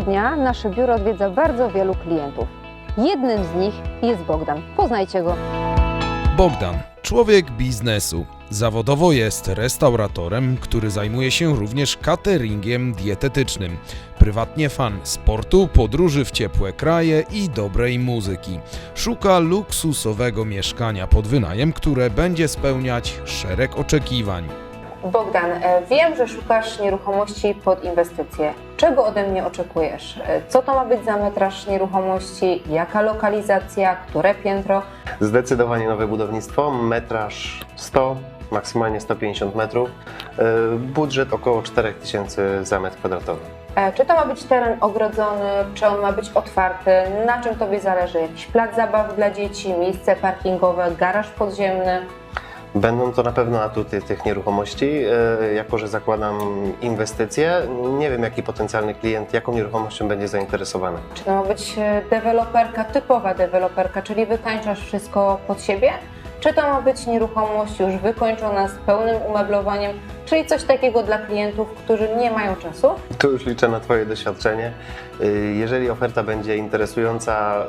Dnia nasze biuro odwiedza bardzo wielu klientów. Jednym z nich jest Bogdan. Poznajcie go. Bogdan, człowiek biznesu. Zawodowo jest restauratorem, który zajmuje się również cateringiem dietetycznym. Prywatnie fan sportu, podróży w ciepłe kraje i dobrej muzyki. Szuka luksusowego mieszkania pod wynajem, które będzie spełniać szereg oczekiwań. Bogdan, e, wiem, że szukasz nieruchomości pod inwestycje. Czego ode mnie oczekujesz? E, Co to ma być za metraż nieruchomości? Jaka lokalizacja? Które piętro? Zdecydowanie nowe budownictwo, metraż 100, maksymalnie 150 metrów, Yy, budżet około 4000 za metr kwadratowy. E, Czy to ma być teren ogrodzony? Czy on ma być otwarty? Na czym Tobie zależy? Jakiś plac zabaw dla dzieci, miejsce parkingowe, garaż podziemny? Będą to na pewno atuty tych nieruchomości, Yy, jako że zakładam inwestycje, nie wiem jaki potencjalny klient, jaką nieruchomością będzie zainteresowany. Czy to ma być e, deweloperka, typowa deweloperka, czyli wykańczasz wszystko pod siebie? Czy to ma być nieruchomość już wykończona z pełnym umeblowaniem, czyli coś takiego dla klientów, którzy nie mają czasu? Tu już liczę na Twoje doświadczenie. Yy, Jeżeli oferta będzie interesująca,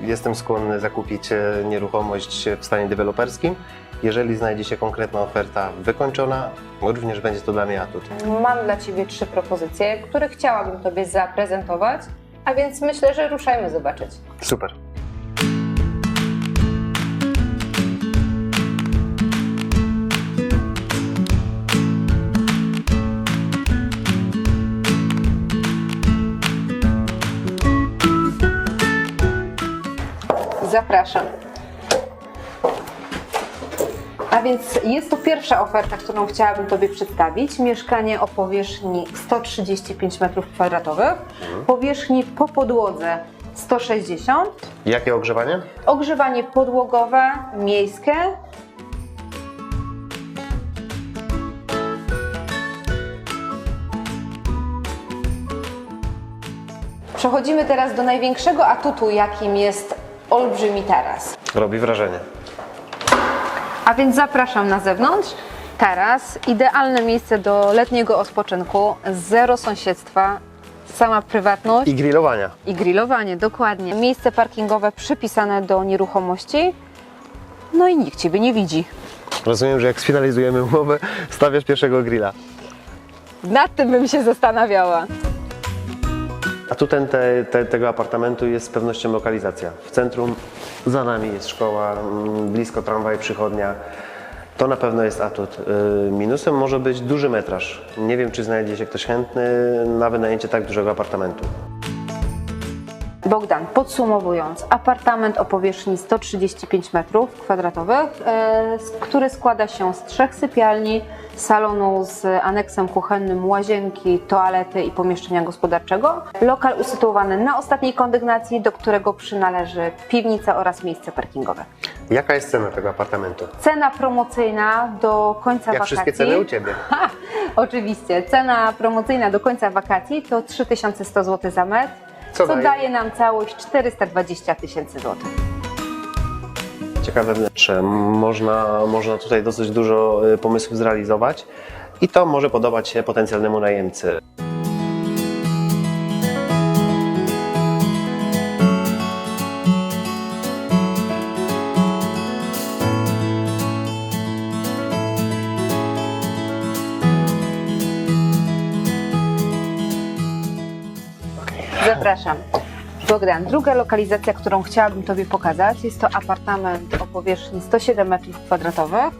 yy, jestem skłonny zakupić e, nieruchomość w stanie deweloperskim. Jeżeli znajdzie się konkretna oferta wykończona, również będzie to dla mnie atut. Mam dla Ciebie trzy propozycje, które chciałabym Tobie zaprezentować, a więc myślę, że ruszajmy zobaczyć. Super. Zapraszam. A więc jest to pierwsza oferta, którą chciałabym Tobie przedstawić. Mieszkanie o powierzchni 135 m2, powierzchni po podłodze 160, Jakie ogrzewanie? ogrzewanie podłogowe, miejskie. Przechodzimy teraz do największego atutu, jakim jest olbrzymi taras. Robi wrażenie. A więc zapraszam na zewnątrz. Taras, idealne miejsce do letniego odpoczynku, zero sąsiedztwa, sama prywatność I grillowania. i grillowanie, dokładnie. Miejsce parkingowe przypisane do nieruchomości. No i nikt Ciebie nie widzi. Rozumiem, że jak sfinalizujemy umowę, stawiasz pierwszego grilla. Nad tym bym się zastanawiała. Atutem te, te, tego apartamentu jest z pewnością lokalizacja. W centrum za nami jest szkoła, mm, blisko tramwaj, przychodnia. To na pewno jest atut. Y, Minusem może być duży metraż. Nie wiem, czy znajdzie się ktoś chętny na wynajęcie tak dużego apartamentu. Bogdan, podsumowując, apartament o powierzchni 135 m2, e, który składa się z trzech sypialni, salonu z aneksem kuchennym, łazienki, toalety i pomieszczenia gospodarczego. Lokal usytuowany na ostatniej kondygnacji, do którego przynależy piwnica oraz miejsce parkingowe. Jaka jest cena tego apartamentu? Cena promocyjna do końca Jak wakacji. wszystkie ceny u Ciebie? Ha, oczywiście. Cena promocyjna do końca wakacji to 3100 zł za metr, Co co, daje? daje nam całość 420 tysięcy złotych. Ciekawe wnętrze. Można, można tutaj dosyć dużo y, pomysłów zrealizować i to może podobać się potencjalnemu najemcy. Zapraszam. Bogdan, druga lokalizacja, którą chciałabym Tobie pokazać, jest to apartament o powierzchni 107 m2,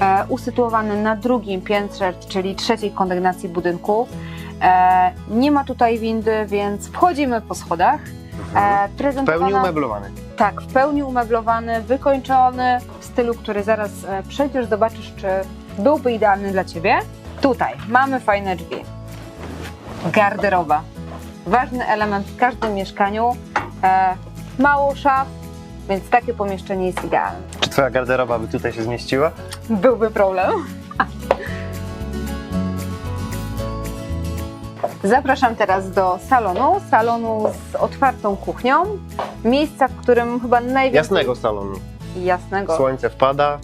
e, usytuowany na drugim piętrze, czyli trzeciej kondygnacji budynku. E, nie ma tutaj windy, więc wchodzimy po schodach. E, W prezentowana- pełni umeblowany. Tak, w pełni umeblowany, wykończony, w stylu, który zaraz przejdziesz, zobaczysz, czy byłby idealny dla Ciebie. Tutaj mamy fajne drzwi. Garderoba. Ważny element w każdym mieszkaniu. E, mało szaf, więc takie pomieszczenie jest idealne. Czy Twoja garderoba by tutaj się zmieściła? Byłby problem. Zapraszam teraz do salonu, salonu z otwartą kuchnią. Miejsca, w którym chyba najwięcej... Jasnego salonu. Jasnego. Słońce wpada,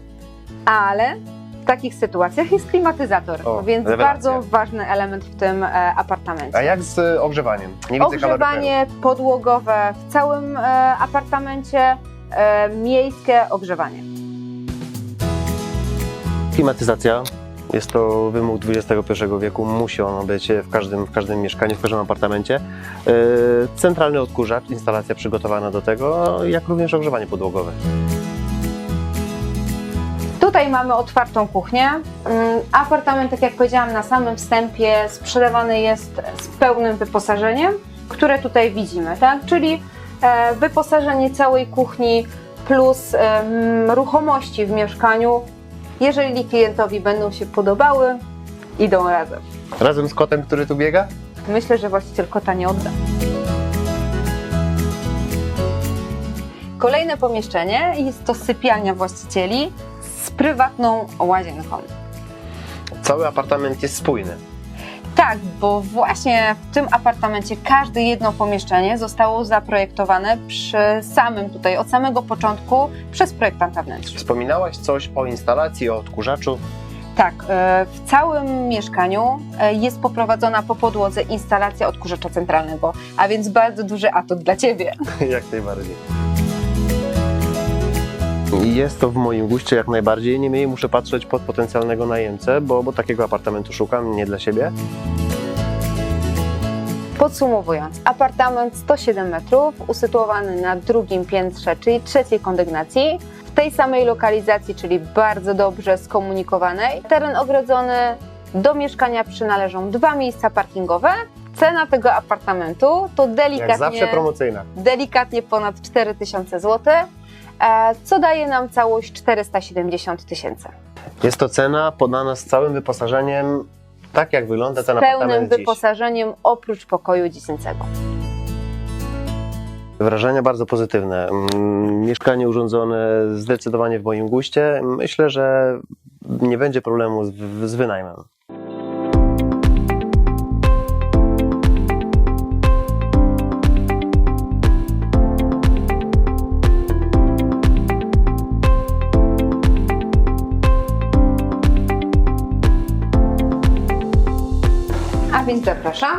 ale w takich sytuacjach jest klimatyzator, O, więc rewelacja. bardzo ważny element w tym e, apartamencie. A jak z e, ogrzewaniem? Nie widzę. Ogrzewanie podłogowe w całym e, apartamencie, e, miejskie ogrzewanie. Klimatyzacja. Jest to wymóg XXI wieku, musi ono być w każdym, w każdym mieszkaniu, w każdym apartamencie. Centralny odkurzacz, instalacja przygotowana do tego, jak również ogrzewanie podłogowe. Tutaj mamy otwartą kuchnię. Mm, Apartament, tak jak powiedziałam na samym wstępie, sprzedawany jest z pełnym wyposażeniem, które tutaj widzimy, tak? Czyli e, wyposażenie całej kuchni plus ruchomości w mieszkaniu. Jeżeli klientowi będą się podobały, idą razem. Razem z kotem, który tu biega? Myślę, że właściciel kota nie odda. Kolejne pomieszczenie jest to sypialnia właścicieli prywatną łazienką. Cały apartament jest spójny. Tak, bo właśnie w tym apartamencie każde jedno pomieszczenie zostało zaprojektowane przy samym tutaj, od samego początku przez projektanta wnętrz. Wspominałaś coś o instalacji, o odkurzaczu. Tak, e, w całym mieszkaniu e, jest poprowadzona po podłodze instalacja odkurzacza centralnego, a więc bardzo duży atut dla Ciebie. jak najbardziej. Jest to w moim guście jak najbardziej. Niemniej muszę patrzeć pod potencjalnego najemcę, bo, bo takiego apartamentu szukam, nie dla siebie. Podsumowując, apartament 107 metrów, usytuowany na drugim piętrze, czyli trzeciej kondygnacji, w tej samej lokalizacji, czyli bardzo dobrze skomunikowanej. Teren ogrodzony, do mieszkania przynależą dwa miejsca parkingowe. Cena tego apartamentu to Jak delikatnie, zawsze promocyjna. delikatnie ponad 4000 zł, co daje nam całość 470 tysięcy. Jest to cena podana z całym wyposażeniem, tak jak wygląda ten Z pełnym apartament dziś. wyposażeniem oprócz pokoju dziecięcego. Wrażenia bardzo pozytywne. Mm, Mieszkanie urządzone zdecydowanie w moim guście. Myślę, że nie będzie problemu z, z wynajmem. Więc zapraszam.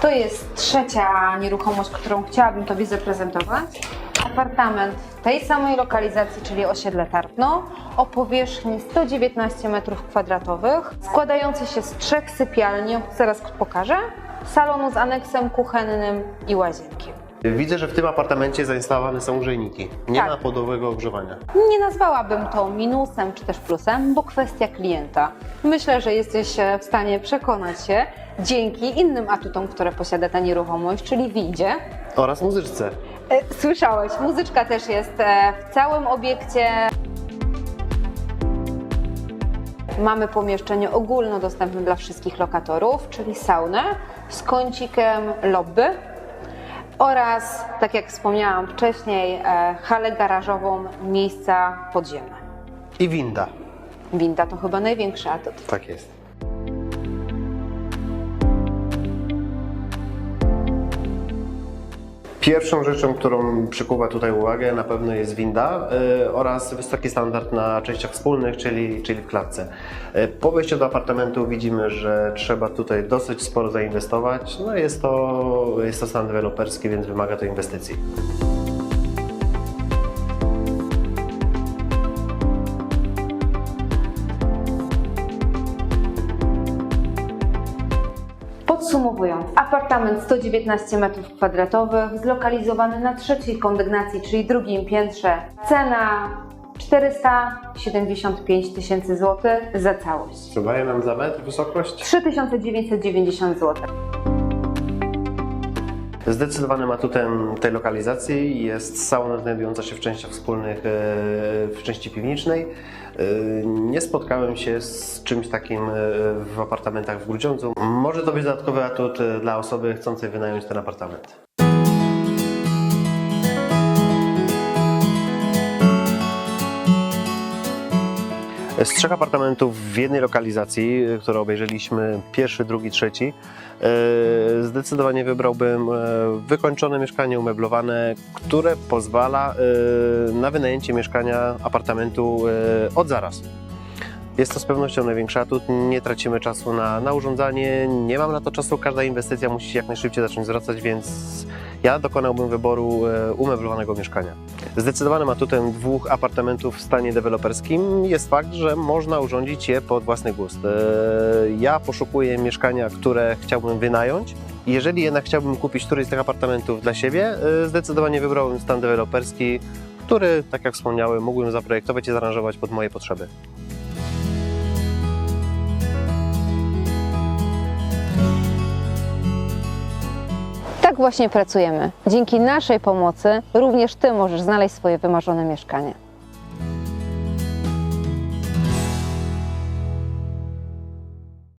To jest trzecia nieruchomość, którą chciałabym Tobie zaprezentować. Apartament w tej samej lokalizacji, czyli osiedle Tarpno, o powierzchni 119 m2, składający się z trzech sypialni, zaraz pokażę, salonu z aneksem kuchennym i łazienki. Widzę, że w tym apartamencie zainstalowane są grzejniki. Nie Tak. ma podłowego ogrzewania. Nie nazwałabym to minusem czy też plusem, bo kwestia klienta. Myślę, że jesteś e, w stanie przekonać się dzięki innym atutom, które posiada ta nieruchomość, czyli windzie. Oraz muzyczce. E, Słyszałeś, muzyczka też jest e, w całym obiekcie. Mamy pomieszczenie ogólnodostępne dla wszystkich lokatorów, czyli saunę z kącikiem lobby oraz, tak jak wspomniałam wcześniej, e, halę garażową, miejsca podziemne. I winda. Winda to chyba największy atut. Tak jest. Pierwszą rzeczą, którą przykuwa tutaj uwagę, na pewno jest winda y, oraz wysoki standard na częściach wspólnych, czyli, czyli w klatce. Y, po wejściu do apartamentu widzimy, że trzeba tutaj dosyć sporo zainwestować. No jest to, jest to stan deweloperski, więc wymaga to inwestycji. Apartament 119 m2, zlokalizowany na trzeciej kondygnacji, czyli drugim piętrze. Cena 475 tysięcy złotych za całość. Trzeba nam za metr wysokość? 3990 zł. Zdecydowanym atutem tej lokalizacji jest sauna znajdująca się w częściach wspólnych, e, w części piwniczej. E, Nie spotkałem się z czymś takim e, w apartamentach w Grudziądzu. Może to być dodatkowy atut dla osoby chcącej wynająć ten apartament. Z trzech apartamentów w jednej lokalizacji, y, które obejrzeliśmy, pierwszy, drugi, trzeci, y, zdecydowanie wybrałbym y, wykończone mieszkanie umeblowane, które pozwala na wynajęcie mieszkania, apartamentu od zaraz. Jest to z pewnością największy atut. Nie tracimy czasu na, na urządzanie, nie mam na to czasu. Każda inwestycja musi się jak najszybciej zacząć zwracać, więc ja dokonałbym wyboru e, umeblowanego mieszkania. Zdecydowanym atutem dwóch apartamentów w stanie deweloperskim jest fakt, że można urządzić je pod własny gust. E, Ja poszukuję mieszkania, które chciałbym wynająć. Jeżeli jednak chciałbym kupić któryś z tych apartamentów dla siebie, e, zdecydowanie wybrałbym stan deweloperski, który, tak jak wspomniałem, mógłbym zaprojektować i zaaranżować pod moje potrzeby. Właśnie pracujemy. Dzięki naszej pomocy również Ty możesz znaleźć swoje wymarzone mieszkanie.